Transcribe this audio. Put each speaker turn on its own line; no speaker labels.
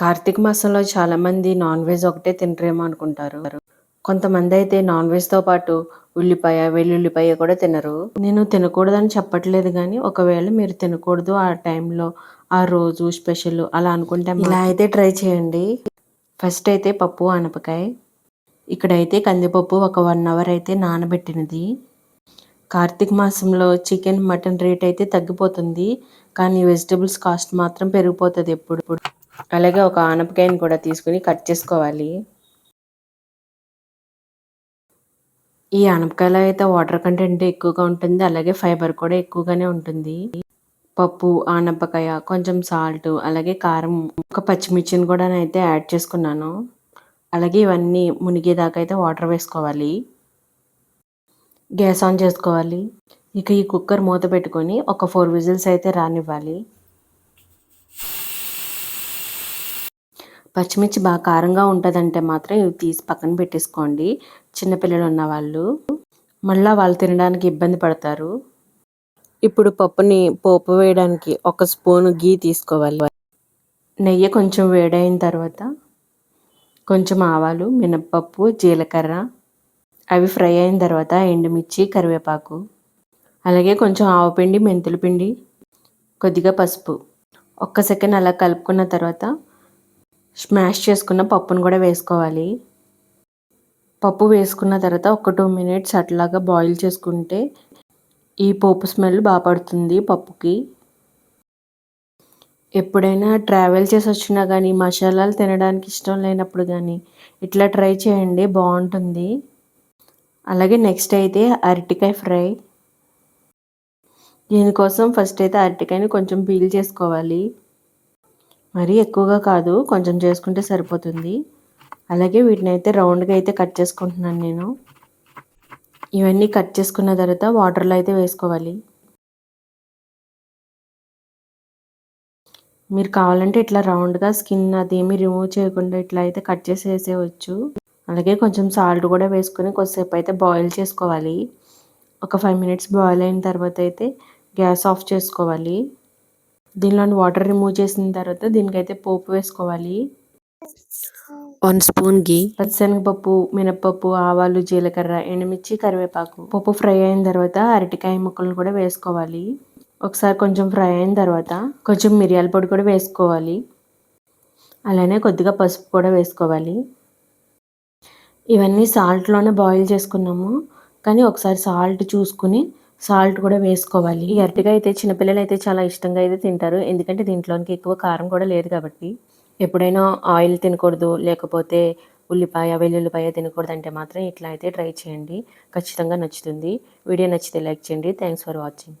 కార్తీక మాసంలో చాలామంది non veg ఒకటే తినరేమో అనుకుంటారు. కొంతమంది అయితే నాన్ వెజ్తో పాటు ఉల్లిపాయ వెల్లుల్లిపాయ కూడా తినరు. నేను తినకూడదని చెప్పట్లేదు కానీ ఒకవేళ మీరు తినకూడదు ఆ టైంలో ఆ రోజు స్పెషల్ అలా అనుకుంటే ఇలా అయితే ట్రై చేయండి. ఫస్ట్ అయితే పప్పు ఆనపకాయ. ఇక్కడైతే కందిపప్పు ఒక వన్ అవర్ అయితే నానబెట్టినది. కార్తీక మాసంలో చికెన్ మటన్ రేట్ అయితే తగ్గిపోతుంది. కానీ వెజిటబుల్స్ కాస్ట్ మాత్రం పెరిగిపోతుంది ఎప్పుడు. అలాగే ఒక ఆనపకాయని కూడా తీసుకుని కట్ చేసుకోవాలి. ఈ ఆనపకాయలో అయితే వాటర్ కంటెంట్ ఎక్కువగా ఉంటుంది అలాగే ఫైబర్ కూడా ఎక్కువగానే ఉంటుంది. పప్పు ఆనపకాయ కొంచెం సాల్ట్ అలాగే కారం ఒక పచ్చిమిర్చిని కూడా అయితే యాడ్ చేసుకున్నాను. అలాగే ఇవన్నీ మునిగేదాకా అయితే వాటర్ వేసుకోవాలి. గ్యాస్ ఆన్ చేసుకోవాలి. ఇక ఈ కుక్కర్ మూత పెట్టుకొని ఒక ఫోర్ విజిల్స్ అయితే రానివ్వాలి. పచ్చిమిర్చి బాగా కారంగా ఉంటుందంటే మాత్రం ఇవి తీసి పక్కన పెట్టేసుకోండి. చిన్నపిల్లలు ఉన్న వాళ్ళు. మళ్ళీ వాళ్ళు తినడానికి ఇబ్బంది పడతారు. ఇప్పుడు పప్పుని పోపు వేయడానికి ఒక స్పూన్ గీ తీసుకోవాలి. నెయ్యి కొంచెం వేడైన తర్వాత కొంచెం ఆవాలు మినప్పప్పు జీలకర్ర అవి ఫ్రై అయిన తర్వాత ఎండుమిర్చి కరివేపాకు అలాగే కొంచెం ఆవపిండి మెంతుల పిండి కొద్దిగా పసుపు. ఒక్క సెకండ్ అలా కలుపుకున్న తర్వాత స్మాష్ చేసుకున్న పప్పును కూడా వేసుకోవాలి. పప్పు వేసుకున్న తర్వాత ఒక టూ మినిట్స్ అట్లాగా బాయిల్ చేసుకుంటే ఈ పోపు స్మెల్ బాగా పడుతుంది పప్పుకి. ఎప్పుడైనా ట్రావెల్ చేసి వచ్చినా కానీ మసాలాలు తినడానికి ఇష్టం లేనప్పుడు కానీ ఇట్లా ట్రై చేయండి బాగుంటుంది. అలాగే నెక్స్ట్ అయితే అరటికాయ ఫ్రై. దీనికోసం ఫస్ట్ అయితే అరటికాయని కొంచెం పీల్ చేసుకోవాలి. మరీ ఎక్కువగా కాదు కొంచెం చేసుకుంటే సరిపోతుంది. అలాగే వీటిని అయితే రౌండ్గా అయితే కట్ చేసుకుంటున్నాను నేను. ఇవన్నీ కట్ చేసుకున్న తర్వాత వాటర్లో అయితే వేసుకోవాలి. మీరు కావాలంటే ఇట్లా రౌండ్గా స్కిన్ అదేమి రిమూవ్ చేయకుండా ఇట్లా అయితే కట్ చేసి వేసేయచ్చు అలాగే కొంచెం సాల్ట్ కూడా వేసుకొని కొద్దిసేపు అయితే బాయిల్ చేసుకోవాలి. ఒక ఫైవ్ మినిట్స్ బాయిల్ అయిన తర్వాత అయితే గ్యాస్ ఆఫ్ చేసుకోవాలి. దీనిలోని వాటర్ రిమూవ్ చేసిన తర్వాత దీనికైతే పోపు వేసుకోవాలి. వన్ స్పూన్ గీ పచ్చిశనగపప్పు మినప్పప్పు ఆవాలు జీలకర్ర ఎండుమిర్చి కరివేపాకు. పప్పు ఫ్రై అయిన తర్వాత అరటికాయ ముక్కలను కూడా వేసుకోవాలి. ఒకసారి కొంచెం ఫ్రై అయిన తర్వాత కొంచెం మిరియాల పొడి కూడా వేసుకోవాలి. అలానే కొద్దిగా పసుపు కూడా వేసుకోవాలి. ఇవన్నీ సాల్ట్లోనే బాయిల్ చేసుకున్నాము. కానీ ఒకసారి సాల్ట్ చూసుకుని సాల్ట్ కూడా వేసుకోవాలి. ఈ అరటిగా అయితే చిన్నపిల్లలు అయితే చాలా ఇష్టంగా అయితే తింటారు. ఎందుకంటే దీంట్లోనికి ఎక్కువ కారం కూడా లేదు కాబట్టి. ఎప్పుడైనా ఆయిల్ తినకూడదు లేకపోతే ఉల్లిపాయ వెల్లుల్లిపాయ తినకూడదు అంటే మాత్రం ఇట్లా అయితే ట్రై చేయండి. ఖచ్చితంగా నచ్చుతుంది. వీడియో నచ్చితే లైక్ చేయండి. Thanks for watching